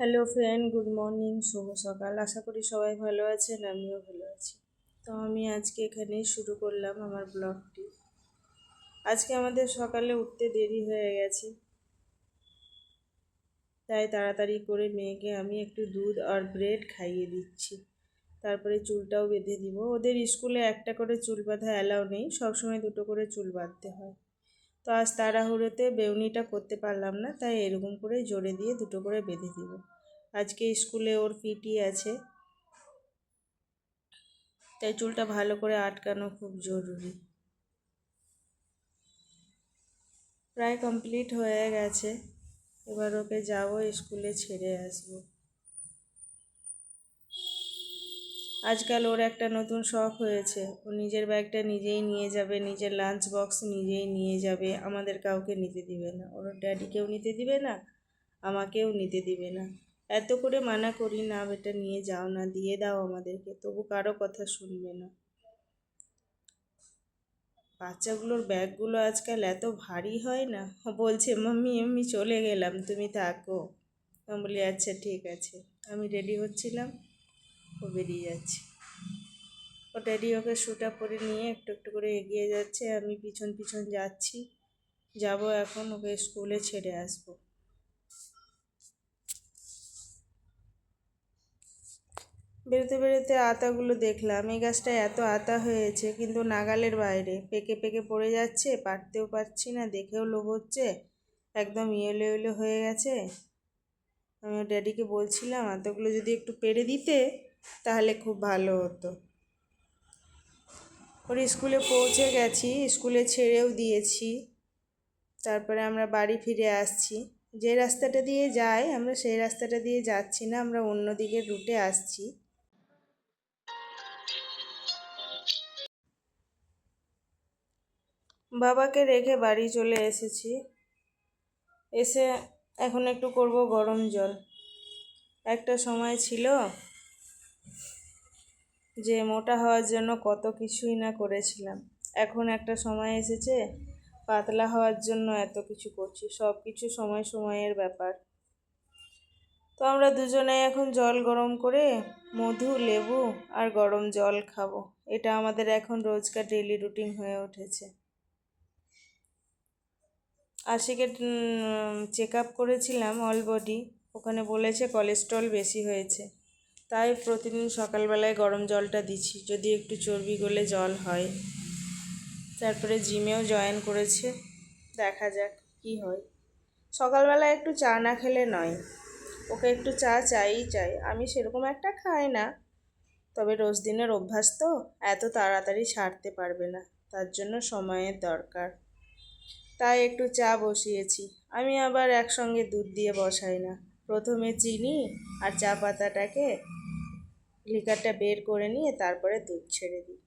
Hello friend good morning শুভ সকাল। আশা করি সবাই ভালো আছেন, আমিও ভালো আছি। তো আমি আজকে এখানেই শুরু করলাম আমার ব্লগটি। আজকে আমাদের সকালে উঠতে দেরি হয়ে গেছে। তাই তাড়াতাড়ি করে মেয়েকে আমি একটু দুধ আর ব্রেড খাইয়ে দিচ্ছি। তারপরে চুলটাও বেঁধে দিব। ওদের স্কুলে একটা করে চুল বাঁধা অ্যালাউ নেই, সবসময় দুটো করে চুল বাঁধতে হয়। তো আজ তাড়াহুড়োতে বেউনিটা করতে পারলাম না, তাই এরকম করে জোরে দিয়ে দুটো করে বেঁধে দিব। আজকে স্কুলে ওর পিটি আছে, তাই চুলটা ভালো করে আটকানো খুব জরুরি। প্রায় কমপ্লিট হয়ে গেছে, এবার ওকে যাব স্কুলে ছেড়ে আসব। আজকাল ওর একটা নতুন শখ হয়েছে। ও নিজের ব্যাগটা নিজেই নিয়ে যাবে, নিজের লাঞ্চ বক্স নিজেই নিয়ে যাবে। আমাদের কাউকে নিতে দিবে না। ওর ড্যাডিকেও নিতে দিবে না, আমাকেও নিতে দিবে না। এত করে মানা করি, না বেটা, নিয়ে যাও না, দিয়ে দাও আমাদেরকে। তবু কারও কথা শুনবে না। বাচ্চাগুলোর ব্যাগগুলো আজকাল এত ভারী হয় না। বলছে, মাম্মি, আমি চলে গেলাম, তুমি থাকো। আমি বলি আচ্ছা ঠিক আছে। আমি রেডি হচ্ছিলাম। ও বেরিয়ে যাচ্ছে। ও ড্যাডি ওকে শ্যুটা পরে নিয়ে একটু একটু করে এগিয়ে যাচ্ছে। আমি পিছন পিছন যাচ্ছি। যাব এখন, ওকে স্কুলে ছেড়ে আসব। বেরোতে বেরোতে আতাগুলো দেখলাম। এই গাছটা এত আতা হয়েছে, কিন্তু নাগালের বাইরে। পেকে পেকে পড়ে যাচ্ছে, পারতেও পারছি না, দেখেও লোভ হচ্ছে। একদম ইয়েলো ইয়েলো হয়ে গেছে। আমি ড্যাডিকে বলছিলাম, আতাগুলো যদি একটু পেরে দিতে তাহলে খুব ভালো হতো। ওর স্কুলে পৌঁছে গেছি, স্কুলে ছেড়েও দিয়েছি। তারপরে আমরা বাড়ি ফিরে আসছি। যে রাস্তাটা দিয়ে যাই, আমরা সেই রাস্তাটা দিয়ে যাচ্ছি না, আমরা অন্য দিকের রুটে আসছি। বাবাকে রেখে বাড়ি চলে এসেছি। এসে এখন একটু করব গরম জল। একটা সময় ছিল যে মোটা হওয়ার জন্য কত কিছুই না করেছিলাম। এখন একটা সময় এসেছে, পাতলা হওয়ার জন্য এত কিছু করছি, সব কিছু সময় সময়ের ব্যাপার। তো আমরা দুজনে এখন জল গরম করে মধু, লেবু আর গরম জল খাব। এটা আমাদের এখন রোজকার ডেলি রুটিন হয়ে উঠেছে। আশিকে চেক আপ করেছিলাম অল বডি ওখানে বলেছে কোলেস্ট্রল বেশি হয়েছে। তাই প্রতিদিন সকালবেলায় গরম জলটা দিচ্ছি, যদি একটু চর্বি গলে জল হয়। তারপরে জিমেও জয়েন করেছে, দেখা যাক কি হয়। সকালবেলা একটু চা না খেলে নয়, ওকে একটু চা চাইই চাই। আমি সেরকম একটা খাই না, তবে রোজ দিনের অভ্যাস তো, এত তাড়াতাড়ি ছাড়তে পারবে না, তার জন্য সময়ের দরকার। তাই একটু চা বসিয়েছি, আমি আবার একসঙ্গে দুধ দিয়ে বসাই না। প্রথমে চিনি আর চা পাতাটাকে লিকারটা বের করে নিয়ে তারপরে দুধ ছেড়ে দিই।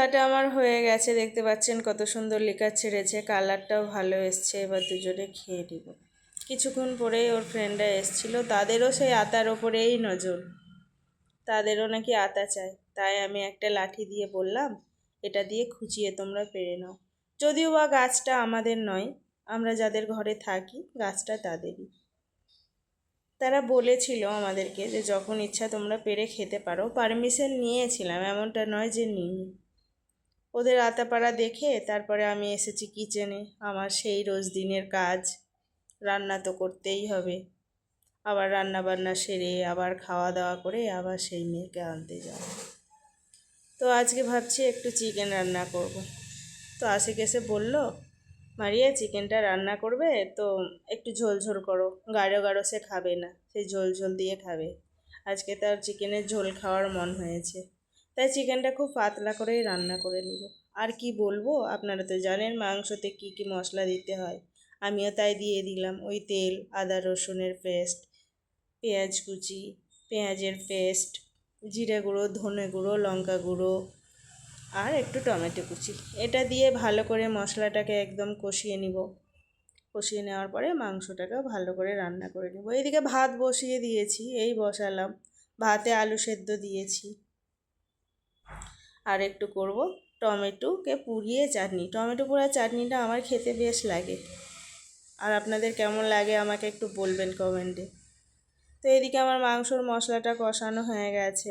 চাটা আমার হয়ে গেছে। দেখতে পাচ্ছেন কত সুন্দর লেখা ছেড়েছে। কালারটাও ভালো এসছে। এবার দুজনে খেয়ে নিব। কিছুক্ষণ পরেই ওর ফ্রেন্ডরা এসছিল। তাদেরও সেই আতার ওপরেই নজর। তাদেরও নাকি আতা চাই। তাই আমি একটা লাঠি দিয়ে বললাম, এটা দিয়ে খুঁচিয়ে তোমরা পেরে নাও। যদিও বা গাছটা আমাদের নয়, আমরা যাদের ঘরে থাকি, গাছটা তাদেরই। তারা বলেছিল আমাদেরকে যে, যখন ইচ্ছা তোমরা পেরে খেতে পারো। পারমিশন নিয়েছিলাম। এমনটা নয় যে নিই ওদের আতাপাড়া দেখে তারপরে আমি এসেছি কিচেনে। আমার সেই রোজ দিনের কাজ। রান্না তো করতেই হবে। আবার রান্না বান্না সেরে, আবার খাওয়া দাওয়া করে, আবার সেই মেয়েকে আনতে যাব। তো আজকে ভাবছি একটু চিকেন রান্না করব। তো আশিক এসে বলল, মারিয়া, চিকেনটা রান্না করবে? তো একটু ঝোল ঝোল করো। গাঢ় গাঢ় সে খাবে না, সে ঝোল ঝোল দিয়ে খাবে। আজকে তার চিকেনের ঝোল খাওয়ার মন হয়েছে। তাই চিকেনটা খুব পাতলা করেই রান্না করে নেব। আর কি বলব, আপনারা তো জানেন মাংসতে কি কি মশলা দিতে হয়। আমিও তাই দিয়ে দিলাম। ওই তেল, আদা, রসুনের পেস্ট, পেঁয়াজ কুচি, পেঁয়াজের পেস্ট, জিরে গুঁড়ো, ধনে গুঁড়ো, লঙ্কা গুঁড়ো আর একটু টমেটো কুচি। এটা দিয়ে ভালো করে মশলাটাকে একদম কষিয়ে নিব। কষিয়ে নেওয়ার পরে মাংসটাকে ভালো করে রান্না করে নেব। এইদিকে ভাত বসিয়ে দিয়েছি, এই বসালাম। ভাতে আলু সেদ্ধ দিয়েছি। আর একটু করব টমেটোকে পুড়িয়ে চাটনি। টমেটো পোড়া চাটনিটা আমার খেতে বেশ লাগে। আর আপনাদের কেমন লাগে আমাকে একটু বলবেন কমেন্টে। তো এদিকে আমার মাংসর মশলাটা কষানো হয়ে গেছে।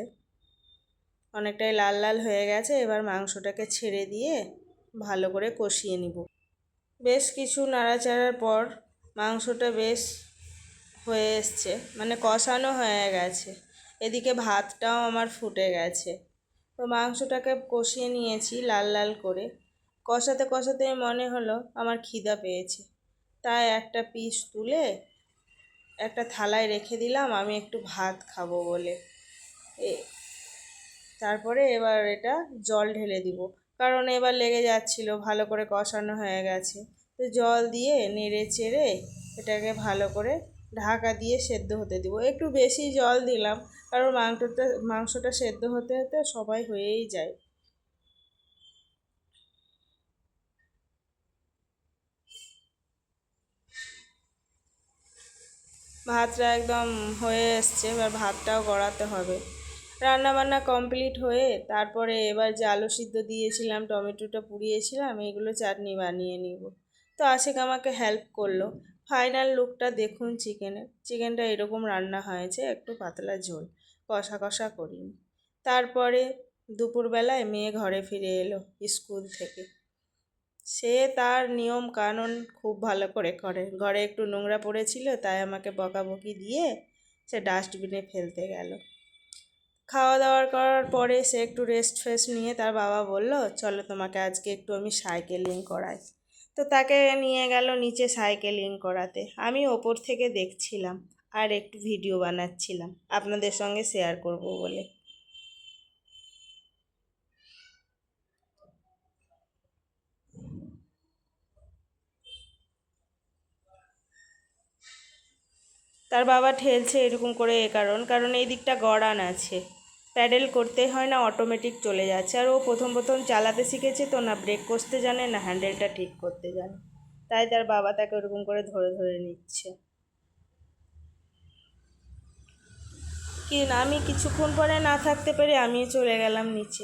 অনেকটাই লাল লাল হয়ে গেছে, এবার মাংসটাকে ছেড়ে দিয়ে ভালো করে কষিয়ে নিব। বেশ কিছু নাড়াচাড়ার পর মাংসটা বেশ হয়ে এসছে মানে কষানো হয়ে গেছে। এদিকে ভাতটাও আমার ফুটে গেছে। তো মাংসটাকে কষিয়ে নিয়েছি লাল লাল করে। কষাতে কষাতে মনে হলো আমার খিদা পেয়েছে। তাই একটা পিস তুলে একটা থালায় রেখে দিলাম, আমি একটু ভাত খাব বলে। এ, তারপরে এবার এটা জল ঢেলে দিব। কারণ এবার লেগে যাচ্ছিল, ভালো করে কষানো হয়ে গেছে। তো জল দিয়ে নেড়ে চেড়ে এটাকে ভালো করে ঢাকা দিয়ে সেদ্ধ হতে দিব। একটু বেশি জল দিলাম কারণ মাংসটা মাংসটা সেদ্ধ হতে হতে সবাই হয়েই যায়। ভাতটা একদম হয়ে এসছে, এবার ভাতটাও গড়াতে হবে। রান্না বান্না কমপ্লিট হয়ে তারপরে এবার যে আলু সিদ্ধ দিয়েছিলাম, টমেটোটা পুড়িয়েছিলাম, এগুলো চাটনি বানিয়ে নিব। তো আশিক আমাকে হেল্প করল। ফাইনাল লুকটা দেখুন চিকেনের চিকেনটা এরকম রান্না হয়েছে, একটু পাতলা ঝোল। কষা কষা করিনি তারপরে দুপুরবেলায় মেয়ে ঘরে ফিরে এলো স্কুল থেকে। সে তার নিয়ম কানুন খুব ভালো করে করে। ঘরে একটু নোংরা পড়েছিল, তাই আমাকে বকাবকি দিয়ে সে ডাস্টবিনে ফেলতে গেল। খাওয়া দাওয়ার করার পরে সে একটু রেস্ট ফেস্ট নিয়ে তার বাবা বলল, চলো তোমাকে আজকে একটু আমি সাইকেলিং করাই। তো তাকে নিয়ে গেল নিচে সাইকেলিং করাতে। আমি ওপর থেকে দেখছিলাম। আর একটু ভিডিও বানাচ্ছিলাম। আপনাদের সঙ্গে শেয়ার করব বলে। তার বাবা ঠেলছে এরকম করে এ কারণ কারণ এই দিকটা গড়ান আছে। প্যাডেল করতে হয় না অটোমেটিক চলে যাচ্ছে। আর ও প্রথম প্রথম চালাতে শিখেছে তো, না ব্রেক কষতে জানে, না হ্যান্ডেলটা ঠিক করতে জানে। তাই তার বাবা তাকে ওরকম করে ধরে ধরে নিচ্ছে কি না আমি কিছুক্ষণ পরে না থাকতে পেরে আমি চলে গেলাম নিচে।